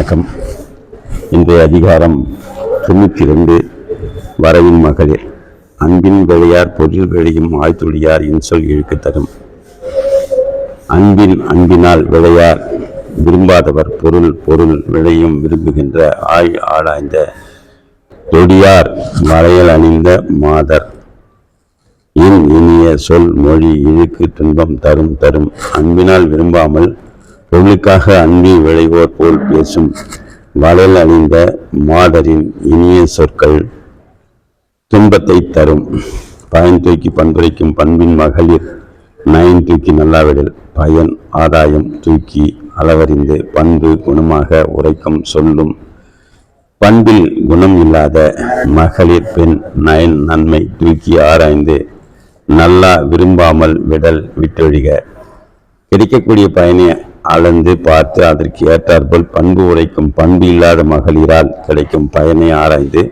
வணக்கம். இன்றைய அதிகாரம் தொண்ணூற்றி ரெண்டு வரவின் மகளிர் அன்பின் விளையார் பொருள் விளையும் ஆழ்த்துளியார் இன்சொல் இழுக்கு தரும். அன்பின் அன்பினால் விளையார் விரும்பாதவர் பொருள் பொருள் விளையும் விரும்புகின்ற ஆய் ஆளாய்ந்த தொடியார் வளையல் அணிந்த மாதர். இன் இனிய சொல் மொழி இழுக்கு துன்பம் தரும் தரும். அன்பினால் விரும்பாமல் பொருளுக்காக அன்பி விளைவோர் போல் பேசும் வளையல் அணிந்த மாதரின் இனிய சொற்கள் துன்பத்தை தரும். பயன் தூக்கி பண்புரைக்கும் பண்பின் மகளிர் நயன் தூக்கி நல்லாவிடல் பயன் ஆதாயம் தூக்கி அளவறிந்து பண்பு குணமாக உரைக்கும் சொல்லும். பண்பில் குணம் இல்லாத மகளிர் பெண் நயன் நன்மை தூக்கி ஆராய்ந்து நல்லா விரும்பாமல் விடல் விட்டொழிக. கிடைக்கக்கூடிய பயனை அளந்து பார்த்து அதற்கு ஏற்றாற்போல் பண்பு உரைக்கும் பண்பு இல்லாத மகளிரால் கிடைக்கும் பயனை ஆராய்ந்து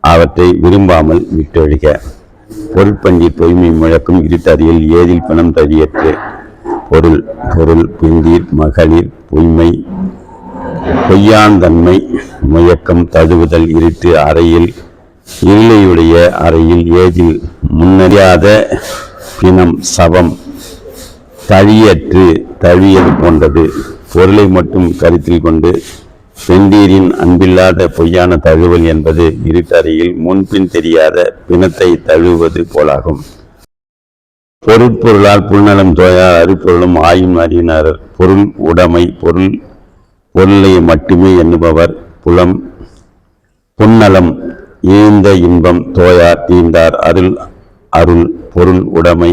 அவற்றை விரும்பாமல் விட்டொழிக. பொருட்பண்டி பொய்மை முழக்கும் இருட்டறியில் ஏதில் பணம் தடியற்று பொருள் பொருள் பிந்தீர் மகளிர் பொய்மை பொய்யாந்தன்மை முயக்கம் தழுவுதல் இருட்டு அறையில் இருளையுடைய அறையில் ஏதில் முன்னறியாத பிணம் சவம். தழியற்று தழியது போன்றது. பொருளை மட்டும் கருத்தில் கொண்டு செந்தீரின் அன்பில்லாத பொய்யான தழுவல் என்பது இருட்டறையில் முன்பின் தெரியாத பிணத்தை தழுவது போலாகும். பொருட்பொருளால் புல்நலம் தோயா அருப்பொருளும் ஆயும் அறியினர் பொருள் உடைமை பொருள் பொருளை மட்டுமே எண்ணுபவர் புலம். புன்னலம் ஈந்த இன்பம் தோயார் தீண்டார் அருள் அருள் பொருள் உடைமை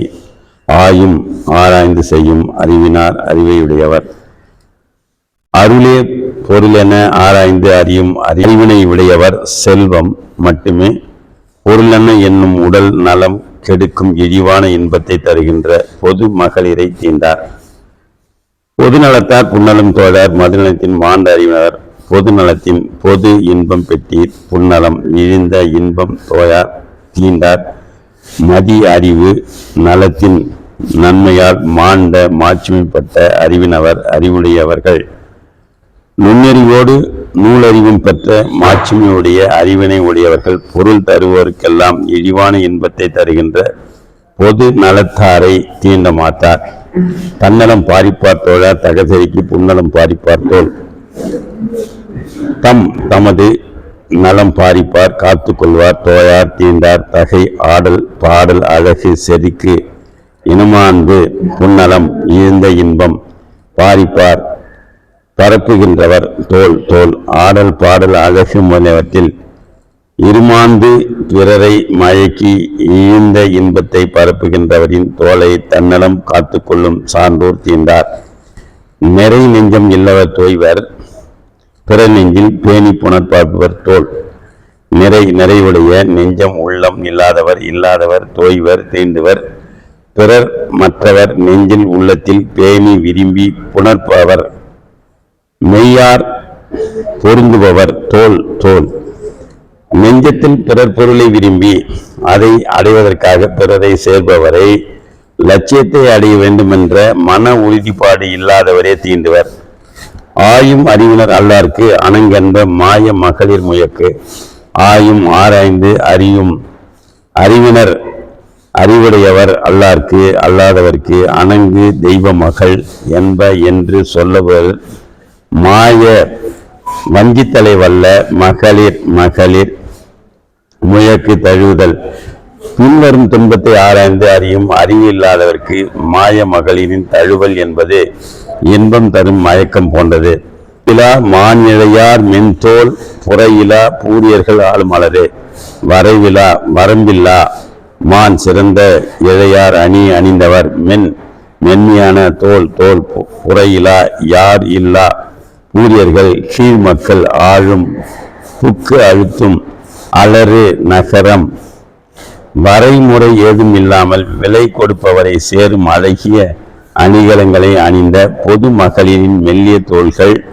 ஆயும் ஆராய்ந்து செய்யும் அறிவினார் அறிவையுடையவர். அருளே பொருளென ஆராய்ந்து அறியும் அறிவினை உடையவர் செல்வம் மட்டுமே. பொருளென என்னும் உடல் நலம் கெடுக்கும் இழிவான இன்பத்தை தருகின்ற பொது மகளிரை தீண்டார். பொது நலத்தார் புன்னலம் தோழர் மதுநலத்தின் மாண்ட அறிவினர். பொது நலத்தின் பொது இன்பம் பெற்றீர் புன்னலம் இழிந்த இன்பம் தோயார் தீண்டார். மதி அறிவு நலத்தின் நன்மையால் மாண்ட மாட்சிமைப்பட்ட அறிவினவர் அறிவுடையவர்கள். நுண்ணறிவோடு நூலறிவும் பெற்ற மாட்சிமையுடைய அறிவினை உடையவர்கள் பொருள் தருவோருக்கெல்லாம் இழிவான இன்பத்தை தருகின்ற பொது நலத்தாரை தீண்ட மாட்டார். தன்னலம் பாரிப்பார் தோழர் தகசரிக்கு புன்னலம் பாரிப்பார் தோல். தம் தமது நலம் பாரிப்பார் காத்துக்கொள்வார் தோழார் தோயார் தீண்டார் தகை ஆடல் பாடல் அழகு செதுக்கு. இனமான்பு புன்னலம் ஈழ்ந்த இன்பம். பாரிப்பார் பரப்புகின்றவர் தோல் தோல். ஆடல் பாடல் அகசியம் முதலியவற்றில் இருமாந்து பிறரை மயக்கி ஈழ்ந்த இன்பத்தை பரப்புகின்றவரின் தோலை தன்னலம் காத்துக்கொள்ளும் சான்றோர் தீண்டார். நிறை நெஞ்சம் இல்லவர் தோய்வர் பிற நெஞ்சில் பேணி புணர்பார்ப்பவர் தோல். நிறை நிறைவுடைய நெஞ்சம் உள்ளம் இல்லாதவர் இல்லாதவர் தோய்வர் தீண்டுவர். பிறர் மற்றவர் நெஞ்சில் உள்ளத்தில் பேணி விரும்பி புணர்ப்பவர் மெய்யார் பொருந்துபவர். தோல் தோல். நெஞ்சத்தில் பிறர் பொருளை விரும்பி அதை அடைவதற்காக பிறரை சேர்பவரை லட்சியத்தை அடைய வேண்டுமென்ற மன உறுதிப்பாடு இல்லாதவரே தீண்டுவர். ஆயும் அறிவினர் அல்லார்க்கு அணங்கென்ற மாய மகளிர் முயக்கு. ஆயும் ஆராய்ந்து அறியும் அறிவினர் அறிவுடையவர் அல்லார்க்கு அல்லாதவர்க்கு அணங்கு தெய்வ மகள் என்ப என்று சொல்லுவர் மாய வஞ்சித்தலை வல்ல மகளிர் மகளிர் முயக்கு தழுவுதல். பின்வரும் துன்பத்தை ஆராய்ந்து அறியும் அறிவு இல்லாதவர்க்கு மாய மகளிரின் தழுவல் என்பது இன்பம் தரும் மயக்கம் போன்றது. இலா மான் மென்தோல் புறையிலா பூரியர்கள் ஆளுமலரே வரைவிலா வரம்பில்லா. மான் சிறந்த இழையார் அணி அணிந்தவர். மென் மென்மையான தோல் தோல் பு- புறையிலா யார் இல்லா? ஊரியர்கள் கீழ் மக்கள் ஆழும் புக்கு அழுத்தும் அலறு நகரம். வரைமுறை ஏதும் இல்லாமல் விலை கொடுப்பவரை சேரும் அழகிய அணிகலங்களை அணிந்த பொது மகளிரின் மெல்லிய தோள்கள்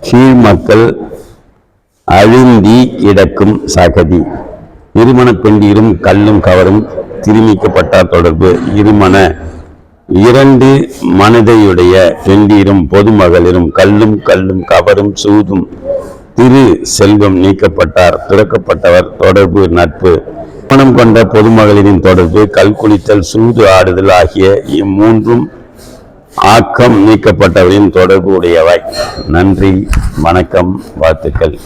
கீழ் மக்கள் அழுந்தி கிடக்கும் சகதி. இருமண பெண்டிரும் கல்லும் கவரும் திருமிக்கப்பட்டார் தொடர்பு. இருமண இரண்டு மனதையுடைய பெண்டீரும் பொதுமகளிரும் கல்லும் கல்லும் கவரும் சூதும் திரு செல்வம் நீக்கப்பட்டார். துறக்கப்பட்டவர் தொடர்பு நட்பு. பணம் கொண்ட பொதுமகளிரின் தொடர்பு கல் குளித்தல் சூது ஆடுதல் ஆகிய இம்மூன்றும் ஆக்கம் நீக்கப்பட்டவரின் தொடர்பு உடையவை. நன்றி வணக்கம் வாழ்த்துக்கள்.